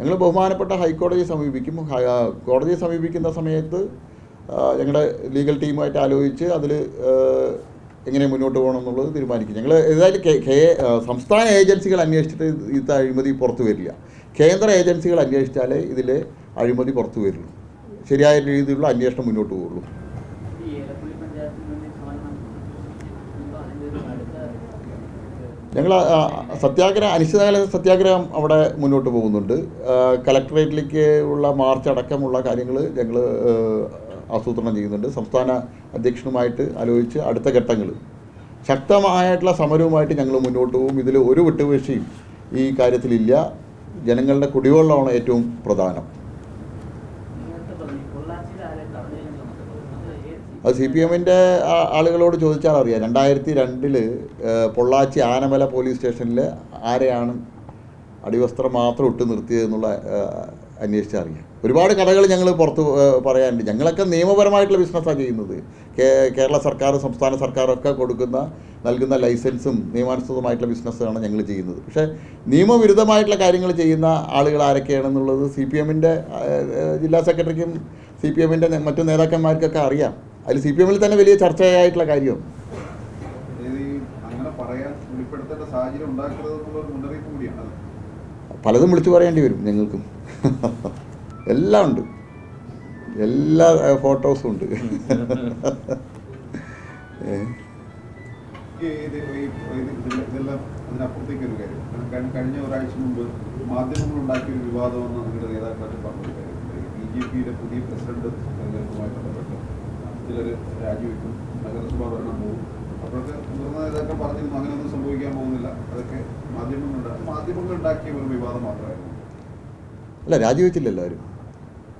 ഞങ്ങൾ ബഹുമാനപ്പെട്ട ഹൈക്കോടതിയെ സമീപിക്കും കോടതിയെ സമീപിക്കുന്ന സമയത്ത് ഞങ്ങളുടെ ലീഗൽ ടീമുമായിട്ട് ആലോചിച്ച് അതിൽ എങ്ങനെ മുന്നോട്ട് പോകണം എന്നുള്ളത് തീരുമാനിക്കും. ഞങ്ങൾ ഏതായാലും കേ- സംസ്ഥാന ഏജൻസികൾ അന്വേഷിച്ചിട്ട് ഇത് അഴിമതി പുറത്തു വരില്ല. കേന്ദ്ര ഏജൻസികൾ അന്വേഷിച്ചാലേ ഇതിൽ അഴിമതി പുറത്തു വരുള്ളൂ. ശരിയായ രീതിയിലുള്ള അന്വേഷണം മുന്നോട്ട് പോകുള്ളൂ. ഞങ്ങൾ സത്യാഗ്രഹം അനിശ്ചിതകാല സത്യാഗ്രഹം അവിടെ മുന്നോട്ട് പോകുന്നുണ്ട്. കലക്ടറേറ്റിലേക്ക് ഉള്ള മാർച്ച് അടക്കമുള്ള കാര്യങ്ങൾ ഞങ്ങൾ ആസൂത്രണം ചെയ്യുന്നുണ്ട്. സംസ്ഥാന അധ്യക്ഷനുമായിട്ട് ആലോചിച്ച് അടുത്ത ഘട്ടങ്ങൾ ശക്തമായിട്ടുള്ള സമരവുമായിട്ട് ഞങ്ങൾ മുന്നോട്ട് പോകും. ഇതിൽ ഒരു വിട്ടുവീഴ്ചയും ഈ കാര്യത്തിലില്ല. ജനങ്ങളുടെ കുടിവെള്ളമാണ് ഏറ്റവും പ്രധാനം നേരത്തെ പറഞ്ഞു പൊള്ളാച്ചിയിൽ ആരെ തടഞ്ഞു അത് സി പി എമ്മിന്റെ ആളുകളോട് ചോദിച്ചാൽ അറിയാം. രണ്ടായിരത്തി രണ്ടിൽ പൊള്ളാച്ചി ആനമല പോലീസ് സ്റ്റേഷനിൽ ആരെയാണ് അടിവസ്ത്രം മാത്രം ഇട്ട് നിർത്തിയതെന്നുള്ള അന്വേഷിച്ചാൽ അറിയാം. ഒരുപാട് കഥകൾ ഞങ്ങൾ പുറത്ത് പറയാനുണ്ട്. ഞങ്ങളൊക്കെ നിയമപരമായിട്ടുള്ള ബിസിനസ്സാണ് ചെയ്യുന്നത്. കേരള സർക്കാർ സംസ്ഥാന സർക്കാരൊക്കെ കൊടുക്കുന്ന നൽകുന്ന ലൈസൻസും നിയമാനുസൃതമായിട്ടുള്ള ബിസിനസ്സാണ് ഞങ്ങൾ ചെയ്യുന്നത്. പക്ഷേ നിയമവിരുദ്ധമായിട്ടുള്ള കാര്യങ്ങൾ ചെയ്യുന്ന ആളുകൾ ആരൊക്കെയാണെന്നുള്ളത് സി പി എമ്മിന്റെ ജില്ലാ സെക്രട്ടറിക്കും സി പി എമ്മിന്റെ മറ്റു നേതാക്കന്മാർക്കൊക്കെ അറിയാം. അതിൽ സി പി എമ്മിൽ തന്നെ വലിയ ചർച്ചയായിട്ടുള്ള കാര്യമാണ് പലതും വിളിച്ചു പറയേണ്ടി വരും ഞങ്ങൾക്കും എല്ലാം ഉണ്ട്. എല്ലാ ഫോട്ടോസും ഉണ്ട്. അതിനപ്പുറത്തേക്ക് ഒരു കാര്യം. കഴിഞ്ഞ ഒരാഴ്ച മുമ്പ് മാധ്യമങ്ങൾ ഉണ്ടാക്കിയ ഒരു വിവാദമെന്ന് നിങ്ങളുടെ നേതാക്കളൊക്കെ പറഞ്ഞു ബി ജെ പിയുടെ പുതിയ പ്രസിഡന്റ് തെരഞ്ഞെടുപ്പുമായി ബന്ധപ്പെട്ട് ചിലർ രാജിവെക്കും നഗരസഭാ ഭരണം പോകും. അപ്പോഴൊക്കെ മുതിർന്ന നേതാക്കൾ പറഞ്ഞിരുന്നു അങ്ങനെയൊന്നും സംഭവിക്കാൻ പോകുന്നില്ല. അതൊക്കെ മാധ്യമങ്ങളുണ്ട് മാധ്യമങ്ങൾ ഉണ്ടാക്കിയ ഒരു വിവാദം മാത്രമായിരുന്നു അല്ല രാജിവെച്ചില്ല എല്ലാവരും.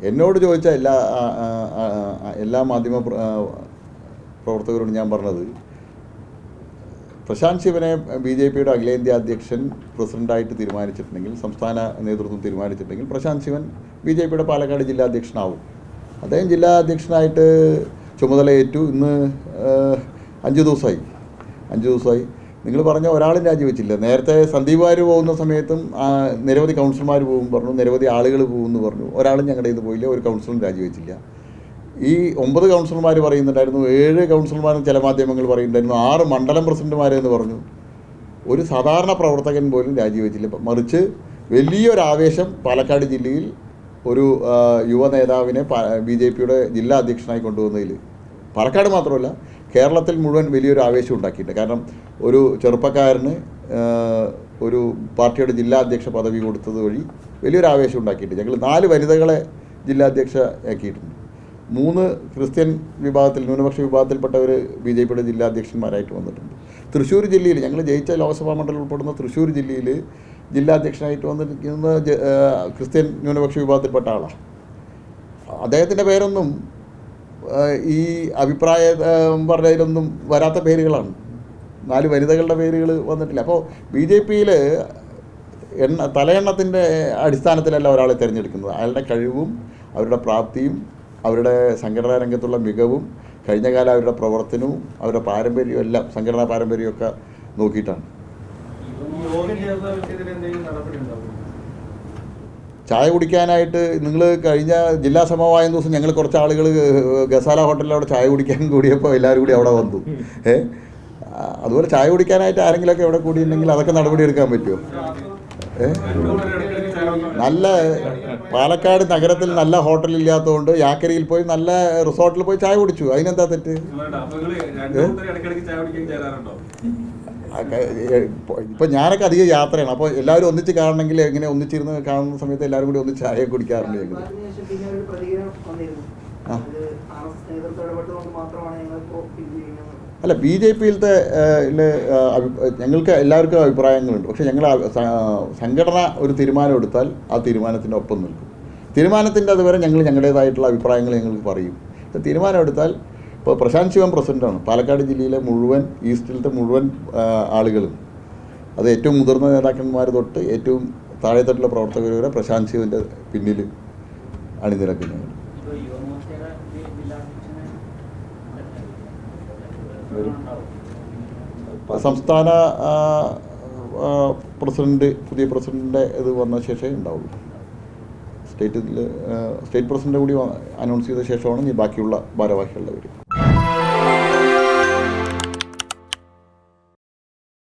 എന്നോട് ചോദിച്ച എല്ലാ എല്ലാ മാധ്യമ പ്ര- പ്രവർത്തകരോടും ഞാൻ പറഞ്ഞത് പ്രശാന്ത് ശിവനെ ബി ജെ പിയുടെ അഖിലേന്ത്യാ അധ്യക്ഷൻ പ്രസിഡന്റായിട്ട് തീരുമാനിച്ചിട്ടുണ്ടെങ്കിൽ സംസ്ഥാന നേതൃത്വം തീരുമാനിച്ചിട്ടുണ്ടെങ്കിൽ പ്രശാന്ത് ശിവൻ ബി ജെ പിയുടെ പാലക്കാട് ജില്ലാ അധ്യക്ഷനാവും. അദ്ദേഹം ജില്ലാ അധ്യക്ഷനായിട്ട് ചുമതലയേറ്റു. ഇന്ന് അഞ്ച് ദിവസമായി അഞ്ച് ദിവസമായി നിങ്ങൾ പറഞ്ഞ ഒരാളും രാജിവെച്ചില്ല. നേരത്തെ സന്ദീപ് വാര്യർ പോകുന്ന സമയത്തും നിരവധി കൗൺസിലർമാർ പോകും പറഞ്ഞു. നിരവധി ആളുകൾ പോകുമെന്ന് പറഞ്ഞു. ഒരാളും ഞങ്ങളുടെ ഇത് പോയില്ല. ഒരു കൗൺസിലറും രാജിവെച്ചില്ല. ഈ ഒമ്പത് കൗൺസിലർമാർ പറയുന്നുണ്ടായിരുന്നു. ഏഴ് കൗൺസിലർമാരും ചില മാധ്യമങ്ങൾ പറയുന്നുണ്ടായിരുന്നു. ആറ് മണ്ഡലം പ്രസിഡന്റുമാരെന്ന് പറഞ്ഞു. ഒരു സാധാരണ പ്രവർത്തകൻ പോലും രാജിവെച്ചില്ല. മറിച്ച് വലിയൊരു ആവേശം പാലക്കാട് ജില്ലയിൽ ഒരു യുവ നേതാവിനെ ബി ജെ പിയുടെ ജില്ലാ അധ്യക്ഷനായി കൊണ്ടുവന്നതിൽ പാലക്കാട് മാത്രമല്ല കേരളത്തിൽ മുഴുവൻ വലിയൊരു ആവേശം ഉണ്ടാക്കിയിട്ടുണ്ട്. കാരണം ഒരു ചെറുപ്പക്കാരന് ഒരു പാർട്ടിയുടെ ജില്ലാ അധ്യക്ഷ പദവി കൊടുത്തത് വഴി വലിയൊരു ആവേശം ഉണ്ടാക്കിയിട്ടുണ്ട്. ഞങ്ങൾ നാല് വനിതകളെ ജില്ലാ അധ്യക്ഷ ആക്കിയിട്ടുണ്ട്. മൂന്ന് ക്രിസ്ത്യൻ വിഭാഗത്തിൽ ന്യൂനപക്ഷ വിഭാഗത്തിൽപ്പെട്ടവർ ബി ജെ പിയുടെ ജില്ലാധ്യക്ഷന്മാരായിട്ട് വന്നിട്ടുണ്ട്. തൃശ്ശൂർ ജില്ലയിൽ ഞങ്ങൾ ജയിച്ച ലോക്സഭാ മണ്ഡലം ഉൾപ്പെടുന്ന തൃശ്ശൂർ ജില്ലയിൽ ജില്ലാധ്യക്ഷനായിട്ട് വന്നിരിക്കുന്ന ക്രിസ്ത്യൻ ന്യൂനപക്ഷ വിഭാഗത്തിൽപ്പെട്ട ആളാണ്. അദ്ദേഹത്തിന്റെ പേരൊന്നും ഈ അഭിപ്രായ പറഞ്ഞതിലൊന്നും വരാത്ത പേരുകളാണ്. നാല് വനിതകളുടെ പേരുകൾ വന്നിട്ടില്ല. അപ്പോൾ ബി ജെ പിയിൽ എണ്ണ തലയെണ്ണത്തിന്റെ അടിസ്ഥാനത്തിലല്ല ഒരാളെ തിരഞ്ഞെടുക്കുന്നത്. അയാളുടെ കഴിവും അവരുടെ പ്രാപ്തിയും അവരുടെ സംഘടനാ രംഗത്തുള്ള മികവും കഴിഞ്ഞകാല അവരുടെ പ്രവർത്തനവും അവരുടെ പാരമ്പര്യവും എല്ലാം സംഘടനാ പാരമ്പര്യമൊക്കെ നോക്കിയിട്ടാണ്. യോഗം ചായ കുടിക്കാനായിട്ട് നിങ്ങൾ കഴിഞ്ഞ ജില്ലാ സമവായ ദിവസം ഞങ്ങൾ കുറച്ച് ആളുകൾ ഗസാല ഹോട്ടലിൽ അവിടെ ചായ കുടിക്കാൻ കൂടിയപ്പോൾ എല്ലാവരും കൂടി അവിടെ വന്നു. ഏ അതുപോലെ ചായ കുടിക്കാനായിട്ട് ആരെങ്കിലുമൊക്കെ അവിടെ കൂടിയിട്ടുണ്ടെങ്കിൽ അതൊക്കെ നടപടി എടുക്കാൻ പറ്റുമോ? നല്ല പാലക്കാട് നഗരത്തിൽ നല്ല ഹോട്ടൽ ഇല്ലാത്തതുകൊണ്ട് യാക്കരിയിൽ പോയി നല്ല റിസോർട്ടിൽ പോയി ചായ കുടിച്ചു. അതിനെന്താ തെറ്റ്? ഇപ്പൊ- ഞാനൊക്കെ അധികം യാത്രയാണ്. അപ്പോൾ എല്ലാവരും ഒന്നിച്ച് കാണണമെങ്കിൽ എങ്ങനെ ഒന്നിച്ചിരുന്ന് കാണുന്ന സമയത്ത് എല്ലാവരും കൂടി ഒന്നിച്ച് ചായ കുടിക്കാറുണ്ട് ഞങ്ങൾ അല്ല ബി ജെ പിയിലത്തെ ഞങ്ങൾക്ക് എല്ലാവർക്കും അഭിപ്രായങ്ങളുണ്ട്. പക്ഷെ ഞങ്ങൾ സംഘടന ഒരു തീരുമാനം എടുത്താൽ ആ തീരുമാനത്തിന്റെ ഒപ്പം നിൽക്കും. തീരുമാനത്തിന്റെ അതുവരെ ഞങ്ങൾ ഞങ്ങളുടേതായിട്ടുള്ള അഭിപ്രായങ്ങൾ ഞങ്ങൾക്ക് പറയും. തീരുമാനം എടുത്താൽ ഇപ്പോൾ പ്രശാന്ത് ശിവൻ പ്രസിഡന്റാണ് പാലക്കാട് ജില്ലയിലെ മുഴുവൻ ഈസ്റ്റിലത്തെ മുഴുവൻ ആളുകളും അത് ഏറ്റവും മുതിർന്ന നേതാക്കന്മാർ തൊട്ട് ഏറ്റവും താഴെത്തട്ടിലുള്ള പ്രവർത്തകർ വരെ പ്രശാന്ത് ശിവന്റെ പിന്നിൽ അണിനിരക്കുന്നത്. ഈ സംസ്ഥാന പ്രസിഡന്റ് പുതിയ പ്രസിഡന്റിന്റെ ഇത് വന്ന ശേഷമേ ഉണ്ടാവുള്ളൂ. സ്റ്റേറ്റിൽ സ്റ്റേറ്റ് പ്രസിഡന്റ് കൂടി അനൗൺസ് ചെയ്ത ശേഷമാണ് ഇനി ബാക്കിയുള്ള ഭാരവാഹികളുടെ വരിക